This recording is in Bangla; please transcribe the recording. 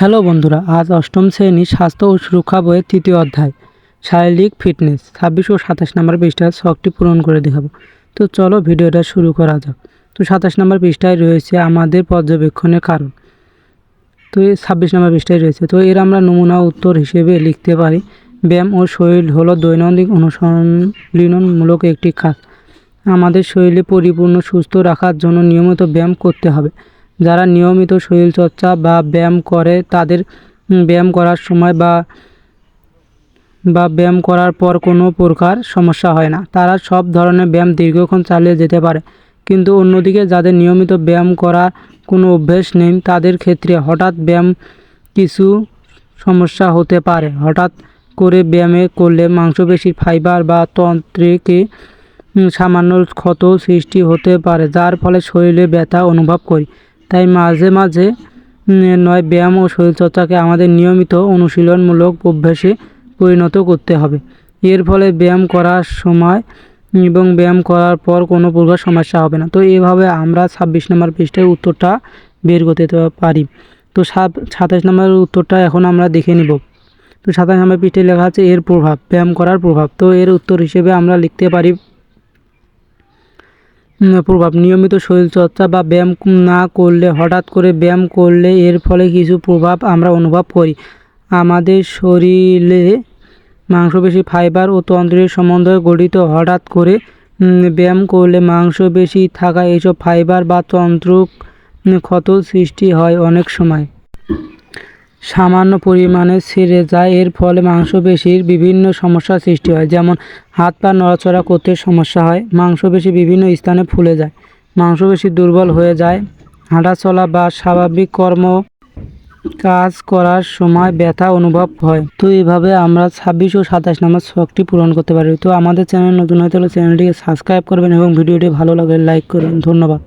হ্যালো বন্ধুরা, আজ অষ্টম শ্রেণি স্বাস্থ্য ও সুরক্ষা বইয়ের তৃতীয় অধ্যায়, শারীরিক ফিটনেস, ছাব্বিশ ও সাতাশ নম্বর পৃষ্ঠার শখটি পূরণ করে দেখাবো। তো চলো ভিডিওটা শুরু করা যাক। তো সাতাশ নম্বর পৃষ্ঠায় রয়েছে আমাদের পর্যবেক্ষণের কারণ। তো এই ছাব্বিশ নম্বর পৃষ্ঠায় রয়েছে। তো এর আমরা নমুনা উত্তর হিসেবে লিখতে পারি, ব্যায়াম ও শরীর হলো দৈনন্দিন অনুশীলনমূলক একটি কাজ। আমাদের শরীরে পরিপূর্ণ সুস্থ রাখার জন্য নিয়মিত ব্যায়াম করতে হবে। যারা নিয়মিত শরীরচর্চা বা ব্যায়াম করে, তাদের ব্যায়াম করার সময় বা বা ব্যায়াম করার পর কোনো প্রকার সমস্যা হয় না। তারা সব ধরনের ব্যায়াম দীর্ঘক্ষণ চালিয়ে যেতে পারে। কিন্তু অন্যদিকে যাদের নিয়মিত ব্যায়াম করার কোনো অভ্যেস নেই, তাদের ক্ষেত্রে হঠাৎ ব্যায়াম কিছু সমস্যা হতে পারে। হঠাৎ করে ব্যায়ামে করলে মাংসপেশির ফাইবার বা তন্ত্রকে সামান্য ক্ষত সৃষ্টি হতে পারে, যার ফলে শরীরে ব্যথা অনুভব করি। তাই মাঝে মাঝে নয় ব্যায়াম ও শরীরচর্চাকে আমাদের নিয়মিত অনুশীলনমূলক অভ্যাসে পরিণত করতে হবে। এর ফলে ব্যায়াম করার সময় এবং ব্যায়াম করার পর কোনো প্রকার সমস্যা হবে না। তো এভাবে আমরা ছাব্বিশ নম্বর পৃষ্ঠের উত্তরটা বের করতে পারি। তো সাত- সাতাশ নম্বরের উত্তরটা এখন আমরা দেখে নিব। তো সাতাশ নম্বর পৃষ্ঠে লেখা আছে, এর প্রভাব, ব্যায়াম করার প্রভাব। তো এর উত্তর হিসেবে আমরা লিখতে পারি প্রভাব। নিয়মিত শরীরচর্চা বা ব্যায়াম না করলে, হঠাৎ করে ব্যায়াম করলে এর ফলে কিছু প্রভাব আমরা অনুভব করি। আমাদের শরীরে মাংসপেশি, ফাইবার ও তন্ত্রের সমন্বয়ে গঠিত। হঠাৎ করে ব্যায়াম করলে মাংসপেশি থাকা এইসব ফাইবার বা তন্ত্র ক্ষত সৃষ্টি হয় অনেক সময়। সামান্য পরিমাণে ছেড়ে যায়। এর ফলে মাংসপেশির বিভিন্ন সমস্যার সৃষ্টি হয়, যেমন হাত পা নড়াচড়া করতে সমস্যা হয়, মাংসপেশি বিভিন্ন স্থানে ফুলে যায়, মাংসপেশি দুর্বল হয়ে যায়। হাঁটাচলা বা স্বাভাবিক কর্ম কাজ করার সময় ব্যথা অনুভব হয়। তো এইভাবে আমরা ছাব্বিশ ও সাতাশ নম্বর শখটি পূরণ করতে পারি। তো আমাদের চ্যানেল নতুন হয়ে থাকলে চ্যানেলটিকে সাবস্ক্রাইব করবেন এবং ভিডিওটি ভালো লাগলে লাইক করবেন। ধন্যবাদ।